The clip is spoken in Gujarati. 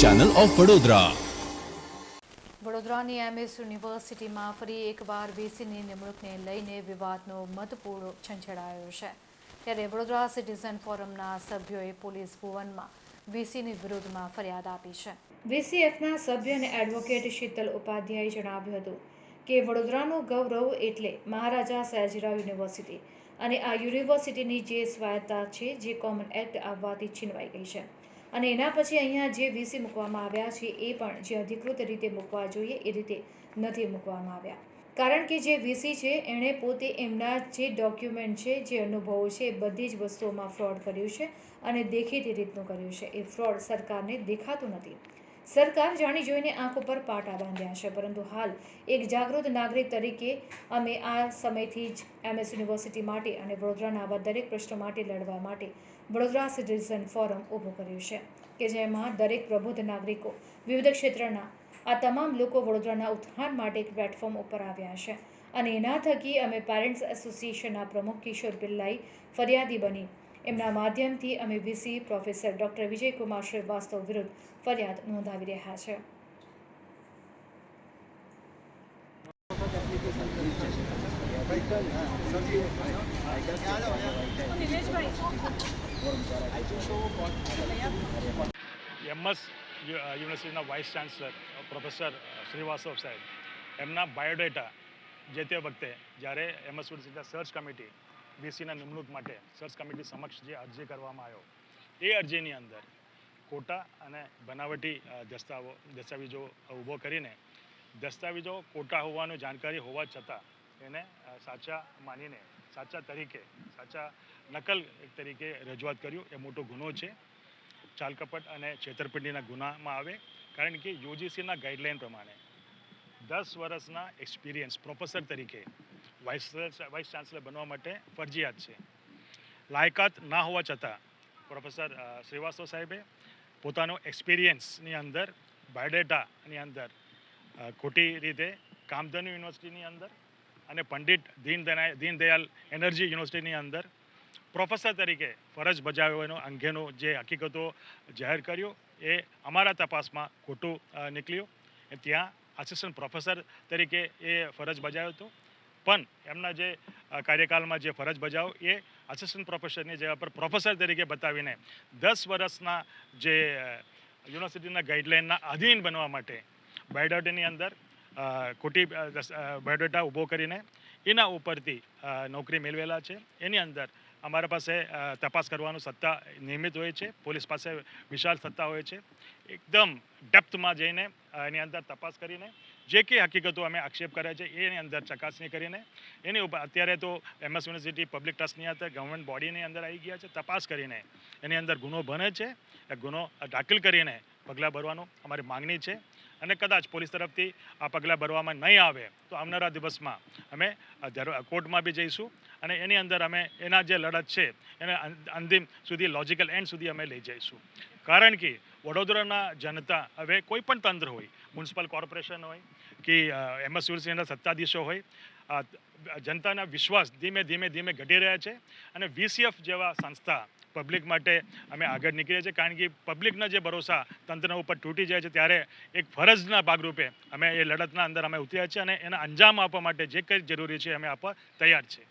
ચેનલ ઓફ વડોદરા વડોદરાની એમએસ યુનિવર્સિટીમાં ફરી એકવાર વીસીની નિમણૂકને લઈને વિવાદનો મતપૂરો છંછેડાયો છે. ત્યારે વડોદરા સિટીઝન ફોરમના સભ્યોએ પોલીસ ભવનમાં વીસીની વિરુદ્ધમાં ફરિયાદ આપી છે. વીસીએફના સભ્ય અને એડવોકેટ શીતલ ઉપાધ્યાયે જણાવ્યું હતું કે વડોદરાનું ગૌરવ એટલે મહારાજા સયાજીરાવ યુનિવર્સિટી અને આ યુનિવર્સિટીની જે સ્વાયત્તા છે, જે કોમન એક્ટ આવવાથી છીનવાઈ ગઈ છે. અને એના પછી અહીંયા જે વીસી મૂકવામાં આવ્યા છે, એ પણ જે અધિકૃત રીતે મૂકવા જોઈએ, એ રીતે નથી મૂકવામાં આવ્યા. કારણ કે જે વીસી છે, એણે પોતે એમના જે ડોક્યુમેન્ટ છે, જે અનુભવો છે, એ બધી જ વસ્તુઓમાં ફ્રોડ કર્યું છે અને દેખીતી રીતનું કર્યું છે. એ ફ્રોડ સરકારને દેખાતું નથી. સરકાર જાણી જોઈને આંખ ઉપર પાટા બાંધ્યા છે, પરંતુ હાલ એક જાગૃત નાગરિક તરીકે અમે આ સમયથી જ એમએસ યુનિવર્સિટી માટે અને વડોદરાના આવા દરેક પ્રશ્નો માટે લડવા માટે વડોદરા સિટીઝન ફોરમ ઊભું કર્યું છે કે જેમાં દરેક પ્રબુદ્ધ નાગરિકો વિવિધ ક્ષેત્રના આ તમામ લોકો વડોદરાના ઉત્થાન માટે એક પ્લેટફોર્મ ઉપર આવ્યા છે. અને એના થકી અમે પેરેન્ટ્સ એસોસિએશનના પ્રમુખ કિશોર પિલ્લાઈ ફરિયાદી બની એમના માધ્યમથી અમે VC professor doctor Vijaykumar Shrivastava વિરુદ્ધ ફરિયાદ નોંધાવી રહ્યા છે. એમએસ યુનિવર્સિટીના વાઇસ ચાન્સલર પ્રોફેસર શ્રીવાસ્તવ સાહેબ. એમના બાયોડેટા જે તે વખતે જ્યારે એમએસ યુનિવર્સિટીના સર્ચ કમિટી વીસીના નિમણૂક માટે સર્ચ કમિટી સમક્ષ જે અરજી કરવામાં આવ્યો, એ અરજીની અંદર ખોટા અને બનાવટી દસ્તાવો, દસ્તાવેજો ઊભો કરીને દસ્તાવેજો ખોટા હોવાનું જાણકારી હોવા છતાં એને સાચા માનીને, સાચા તરીકે, સાચા નકલ તરીકે રજૂઆત કર્યું. એ મોટો ગુનો છે. ચાલકપટ અને છેતરપિંડીના ગુનામાં આવે. કારણ કે યુજીસીના ગાઈડલાઇન પ્રમાણે દસ વર્ષના એક્સપિરિયન્સ પ્રોફેસર તરીકે વાઇસ વાઇસ ચાન્સલર બનવા માટે ફરજિયાત છે. લાયકાત ના હોવા છતાં પ્રોફેસર શ્રીવાસ્તવ સાહેબે પોતાનો એક્સપિરિયન્સની અંદર, બાયોડેટાની અંદર ખોટી રીતે કામધેનુ યુનિવર્સિટીની અંદર અને પંડિત દીનદયાળ દીનદયાલ એનર્જી યુનિવર્સિટીની અંદર પ્રોફેસર તરીકે ફરજ બજાવવાનો અંગેનો જે હકીકતો જાહેર કર્યો એ અમારા તપાસમાં ખોટું નીકળ્યું. ત્યાં આસિસ્ટન્ટ પ્રોફેસર તરીકે એ ફરજ બજાવ્યો હતો. પણ એમના જે કાર્યકાળમાં જે ફરજ બજાવ એ આસિસ્ટન્ટ પ્રોફેસરની જગ્યા પર પ્રોફેસર તરીકે બતાવીને દસ વર્ષના જે યુનિવર્સિટીના ગાઈડલાઇનના અધીન બનવા માટે બાયોડેટાની અંદર ખોટી બાયોડેટા ઊભો કરીને એના ઉપરથી નોકરી મેળવેલા છે. એની અંદર અમારા પાસે તપાસ કરવાનું સત્તા નિયમિત હોય છે. પોલીસ પાસે વિશાળ સત્તા હોય છે. એકદમ ડેપ્થમાં જઈને એની અંદર તપાસ કરીને જે કંઈ હકીકતો અમે આક્ષેપ કર્યા છે, એની અંદર ચકાસણી કરીને. એની ઉપર અત્યારે તો એમએસ યુનિવર્સિટી પબ્લિક ટ્રસ્ટની અંદર ગવર્મેન્ટ બોડીની અંદર આવી ગયા છે, તપાસ કરીને. એની અંદર ગુનો બને છે, એ ગુનો દાખલ કરીને પગલાં ભરવાનું અમારી માંગણી છે. અને કદાચ પોલીસ તરફથી આ પગલાં ભરવામાં નહીં આવે, તો આવનારા દિવસમાં અમે કોર્ટમાં બી જઈશું અને એની અંદર અમે એના જે લડત છે, એને અંતિમ સુધી લોજિકલ એન્ડ સુધી અમે લઈ જઈશું. કારણ કે વડોદરાના જનતા, હવે કોઈ પણ તંત્ર હોય, મ્યુનિસિપલ કોર્પોરેશન હોય કે એમએસ યુનિવર્સિટીના સત્તાધીશો હોય જનતાના વિશ્વાસ ધીમે ધીમે ધીમે ઘટી રહ્યા છે અને વીસીએફ જેવા સંસ્થા પબ્લિક માટે અમે આગળ નીકળીએ છીએ કારણ કે પબ્લિકના જે ભરોસા તંત્રના ઉપર તૂટી જાય છે ત્યારે એક ફરજના ભાગરૂપે અમે એ લડતના અંદર અમે ઉતર્યા છીએ અને એના અંજામ આપવા માટે જે કંઈ જરૂરી છે અમે આપવા તૈયાર છે